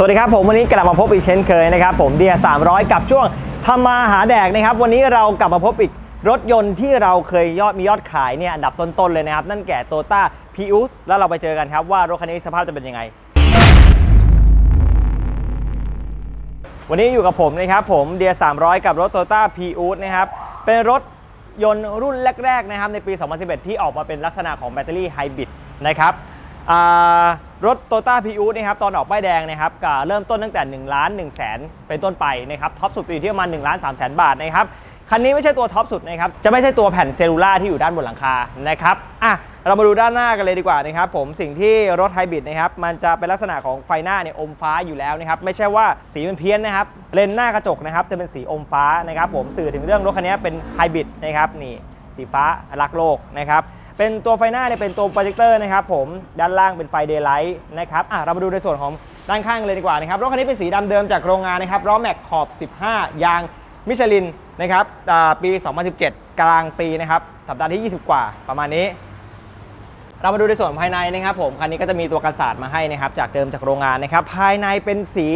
สวัสดีครับผมวันนี้กลับมาพบอีกเช่นเคยนะครับผมเดีย300 กับช่วงทำมาหาแดกนะครับ วันนี้เรากลับมาพบอีกรถยนต์ที่เราเคยยอดมียอดขายเนี่ยอันดับต้นๆเลยนะครับ นั่นแก่โตต้าพีอุสแล้วเราไปเจอกันครับว่ารถคันนี้สภาพจะเป็นยังไง วันนี้อยู่กับผมนะครับผมเดีย300 กับรถ Toyota p ีอูสนะครับเป็นรถยนต์รุ่นแรกๆนะครับในปี 2011 ที่ออกมาเป็นลักษณะของแบตเตอรี่ไฮบริดนะครับ รถ Toyota p ีอูสนะครับตอนออกป้ายแดงนะครับก็เริ่มต้นตั้งแต่1ล้าน1แสนเป็นต้นไปนะครับท็อปสุดอยู่ที่ประมาณ1ล้าน3แสนบาทนะครับคันนี้ไม่ใช่ตัวท็อปสุดนะครับจะไม่ใช่ตัวแผ่นเซลลูล่าที่อยู่ด้านบนหลังคานะครับอะเรามาดูด้านหน้ากันเลยดีกว่านะครับผมสิ่งที่รถไฮบริดนะครับมันจะเป็นลักษณะของไฟหน้าเนี่ยอมฟ้าอยู่แล้วนะครับไม่ใช่ว่าสีมันเพี้ยนนะครับเลนหน้ากระจกนะครับจะเป็นสีอมฟ้านะครับผมสื่อถึงเรื่องรถคันนี้เป็นไฮบริดนะครับนี่สีฟ้ารักโลกนะครับ เป็นตัวไฟหน้าเนี่ยเป็นตัวโปรเจคเตอร์นะครับผมด้านล่างเป็นไฟเดย์ไลท์นะครับอะเรามาดูในส่วนของด้านข้างเลยดีกว่านะครับรถคันนี้เป็นสีดำเดิมจากโรงงานนะครับล้อแม็กขอบ 15 ยางมิชลินนะครับอ่าปี 2017 กลางปีนะครับสัปดาห์ที่ 20 กว่าประมาณนี้ เรามาดูในส่วนภายในนะครับผมคันนี้ก็จะมีตัวกันศาสตร์มาให้นะครับจากเดิมจากโรงงานนะครับภายในเป็นสี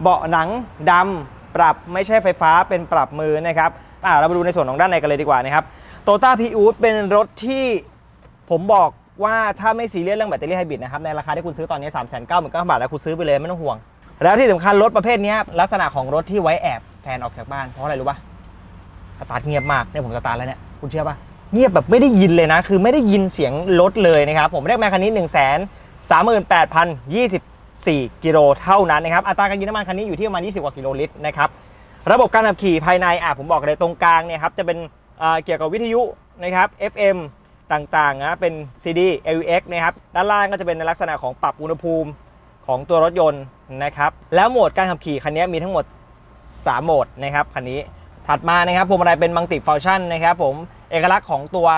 เบาะหนังดำปรับไม่ใช่ไฟฟ้าเป็นปรับมือนะครับอ่าเรามาดูในส่วนของด้านในกันเลยดีกว่านะครับโตต้าพีอูดเป็นรถที่ ผมบอกว่าถ้าไม่ซีเรียสเรื่องแบตเตอรี่ไฮบริดนะครับในราคาที่คุณซื้อตอนนี้ 3 9 9 0 0 0บาทแล้วคุณซื้อไปเลยไม่ต้องห่วง แล้วที่สำคัญรถประเภทนี้ลักษณะของรถที่ไว้แอบแฟนออกจากบ้านเพราะอะไรรู้ปะสตาร์ทเงียบมากเนี่ยผมสตาร์ทแล้วเนี่ยคุณเชื่อปะเงียบแบบไม่ได้ยินเลยนะ คือไม่ได้ยินเสียงรถเลยนะครับผมเรียกมาคันนี้1 3 3 8 0 24 กิโลเท่านั้นนะครับอัตราการกินน้ำมันคันนี้อยู่ที่ประมาณ 20 กว่ากิโลลิตรนะครับระบบการขับขี่ภายในอะผมบอกเลยตรงกลางเนี่ยครับจะเป็นเกี่ยวกับวิทยุนะครับ FM ต่างๆนะเป็น CD AUX นะครับด้านล่างก็จะเป็นในลักษณะของปรับอุณหภูมิของตัวรถยนต์นะครับแล้วโหมดการขับขี่คันนี้มีทั้งหมด 3 โหมดนะครับคันนี้ถัดมานะครับพวงมาลัยเป็นมัลติฟังก์ชันนะครับผมเอกลักษณ์ของตัว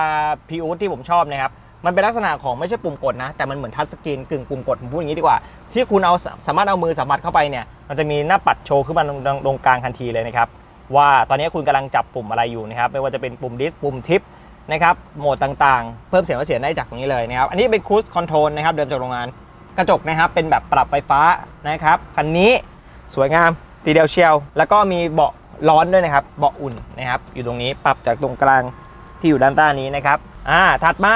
พีอูที่ผมชอบนะครับมันเป็นลักษณะของไม่ใช่ปุ่มกดนะ แต่มันเหมือนทัชสกรีนกึ่งปุ่มกดผมพูดอย่างนี้ดีกว่า ที่คุณเอาสามารถเอามือสัมผัสเข้าไปเนี่ยมันจะมีหน้าปัดโชว์ขึ้นมาตรงกลางทันทีเลยนะครับว่าตอนนี้คุณกำลังจับปุ่มอะไรอยู่นะครับไม่ว่าจะเป็นปุ่มดิสปุ่มทิป นะครับ โหมดต่างๆ เพิ่มเสียงและเสียงได้จากตรงนี้เลยนะครับ อันนี้เป็นคูสคอนโทรลนะครับ เดิมจากโรงงาน กระจกนะครับ เป็นแบบปรับไฟฟ้านะครับ คันนี้สวยงาม ตีเดียวเชียว แล้วก็มีเบาะร้อนด้วยนะครับ เบาะอุ่นนะครับ อยู่ตรงนี้ ปรับจากตรงกลางที่อยู่ด้านใต้นี้นะครับ อ่า ถัดมา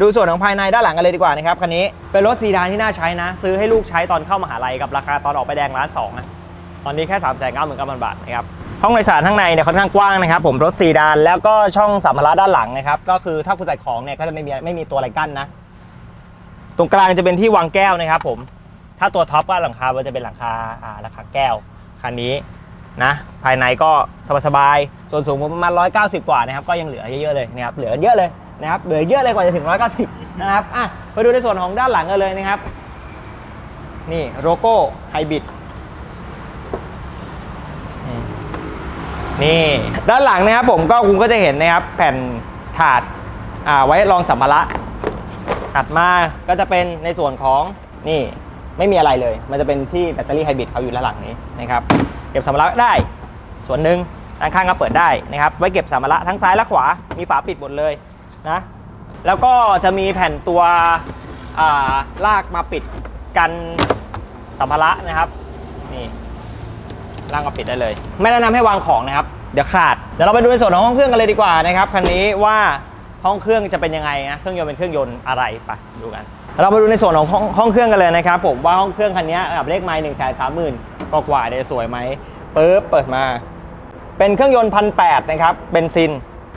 ดูส่วนของภายในด้านหลังกันเลยดีกว่านะครับคันนี้เป็นรถซีดานที่น่าใช้นะ ซื้อให้ลูกใช้ตอนเข้ามหาลัยกับราคาตอนออกไปแดงล้านสองอะ ตอนนี้แค่3ามแสนเก้าหมื่นเก้าพันบาทนะครับห้องโดยสารข้างในเนี่ยค่อนข้างกว้างนะครับผมรถซีดานแล้วก็ช่องสัมภาระด้านหลังนะครับก็คือถ้าคุณใส่ของเนี่ยก็จะไม่มีไม่มีตัวอะไรกั้นนะ ตรงกลางจะเป็นที่วางแก้วนะครับผมถ้าตัวท็อปก็หลังคามันจะเป็นหลังคาอ่าหลังคาแก้วคันนี้นะภายในก็สบายๆส่วนสูงประมาณ 190 กว่านะครับก็ยังเหลือเยอะๆเลยนะครับเหลือเยอะเลยนะครับเหลือเยอะเลยกว่าจะถึง 190 นะครับอะไปดูในส่วนของด้านหลังกันเลยนะครับ นี่โลโก้ไฮบริด นี่ด้านหลังนะครับผมก็คุณก็จะเห็นนะครับแผ่นถาดอ่าไว้รองสัมภาระถัดมาก็จะเป็นในส่วนของนี่ไม่มีอะไรเลย มันจะเป็นที่แบตเตอรี่ไฮบริดเขาอยู่ด้านหลังนี้นะครับเก็บสัมภาระได้ ส่วนหนึ่งด้านข้างก็เปิดได้นะครับไว้เก็บสัมภาระทั้งซ้ายและขวามีฝาปิดหมดเลยนะแล้วก็จะมีแผ่นตัวอ่าลากมาปิดกันสัมภาระนะครับนี่ ล่างก็ปิดได้เลย ไม่แนะนำให้วางของนะครับ เดี๋ยวขาด เดี๋ยวเราไปดูในส่วนของห้องเครื่องกันเลยดีกว่านะครับคันนี้ว่าห้องเครื่องจะเป็นยังไงนะ เครื่องยนต์เป็นเครื่องยนต์อะไรไปดูกัน เรามาดูในส่วนของห้องห้องเครื่องกันเลยนะครับผมว่าห้องเครื่องคันนี้กับเลขไม้หนึ่งแสนสามหมื่นก็กว่าเนี่ยสวยไหมปึ๊บเปิดมา เป็นเครื่องยนต์พันแปดนะครับเบนซิน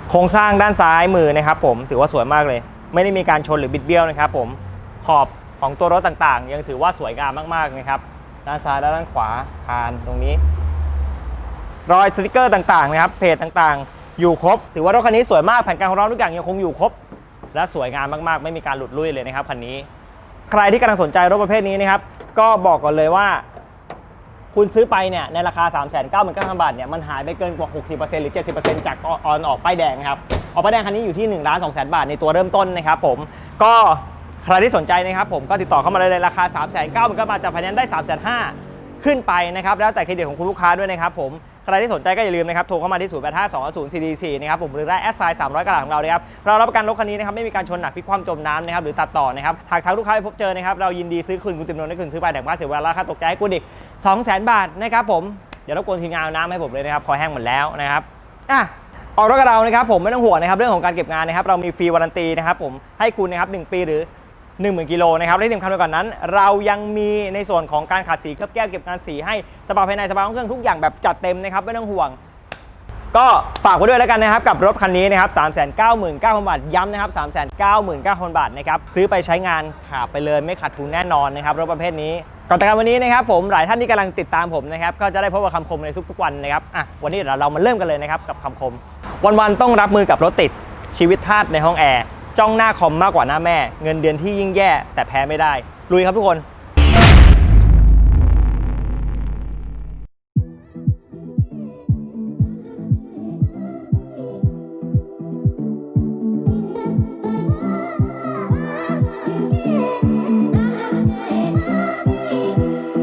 โครงสร้างด้านซ้ายมือนะครับผมถือว่าสวยมากเลย ไม่ได้มีการชนหรือบิดเบี้ยวนะครับผมขอบของตัวรถต่างๆ ยังถือว่าสวยงามมากๆนะครับด้านซ้ายและด้านขวาคานตรงนี้ รอยสติกเกอร์ต่างๆนะครับเพจต่างๆ อยู่ครบ ถือว่ารถคันนี้สวยมากแผ่นกลางของเราทุกอย่างยังคงอยู่ครบ และสวยงามมากๆ ไม่มีการหลุดลุ่ยเลยนะครับคันนี้ ใครที่กำลังสนใจรถประเภทนี้นะครับก็บอกก่อนเลยว่า คุณซื้อไปเนี่ยในราคา 3 9 9 0 0 0บาทเนี่ยมันหายไปเกินกว่า 60%หรือ 70%จากออนออกป้ายแดงนะครับออกป้ายแดงคันนี้อยู่ที่1ล้าน2แสนบาทในตัวเริ่มต้นนะครับผมก็ใครที่สนใจนะครับผมก็ติดต่อเข้ามาเลยในราคา 3 9 9 0 0 0บาทจากไฟแนนซ์ได้ 3 5 0 0 0ขึ้นไปนะครับแล้วแต่เครดิตของคุณลูกค้าด้วยนะครับผม ใครที่สนใจก็อย่าลืมนะครับโทรเข้ามาที่0 8 5 2 0 4 4นะครับผมหรือได้แอดไซน์300 กระดาษของเรานะครับเรารับประกันรถคันนี้นะครับไม่มีการชนหนักพิกคว่ำจมน้ำนะครับหรือตัดต่อนะครับหากทางลูกค้าไปพบเจอนะครับเรายินดีซื้อคืนคุณติมนนท์ให้คุณซื้อไปแต่ว่าเสียเวลาค่าตกใจให้คุณอีก200,000 บาทนะครับผมเดี๋ยวรบกวนทีมงานเอาน้ำให้ผมเลยนะครับคอแห้งหมดแล้วนะครับอะออกรถกับเรานะครับผมไม่ต้องห่วงนะครับเรื่องของการเก็บงานนะครับเรามีฟรีวารันตีนะครับผมให้คุณนะครับ1ปีหรือ 10,000กิโลนะครับและที่สำคัญไปกว่านนั้น เรายังมีในส่วนของการขัดสีเคลือบแก้วเก็บงานสีให้สปาภายในสปาห้องเครื่องทุกอย่างแบบจัดเต็มนะครับไม่ต้องห่วง ก็ฝากไว้ด้วยแล้วกันนะครับกับรถคันนี้นะครับ 399,000 บาท ย้ำนะครับ 399,000 บาทนะครับซื้อไปใช้งานขาไปเลยไม่ขาดทุนแน่นอนนะครับรถประเภทนี้ก่อนแต่การวันนี้นะครับผมหลายท่านที่กำลังติดตามผมนะครับก็จะได้พบกับคำคมในทุกๆวันนะครับอะวันนี้เดี๋ยวเรามาเริ่มกันเลยนะครับกับคำคม วันๆต้องรับมือกับรถติดชีวิตทาสในห้องแอร์ จ้องหน้าคอมมากกว่าหน้าแม่ เงินเดือนที่ยิ่งแย่แต่แพ้ไม่ได้ลุยครับทุกคน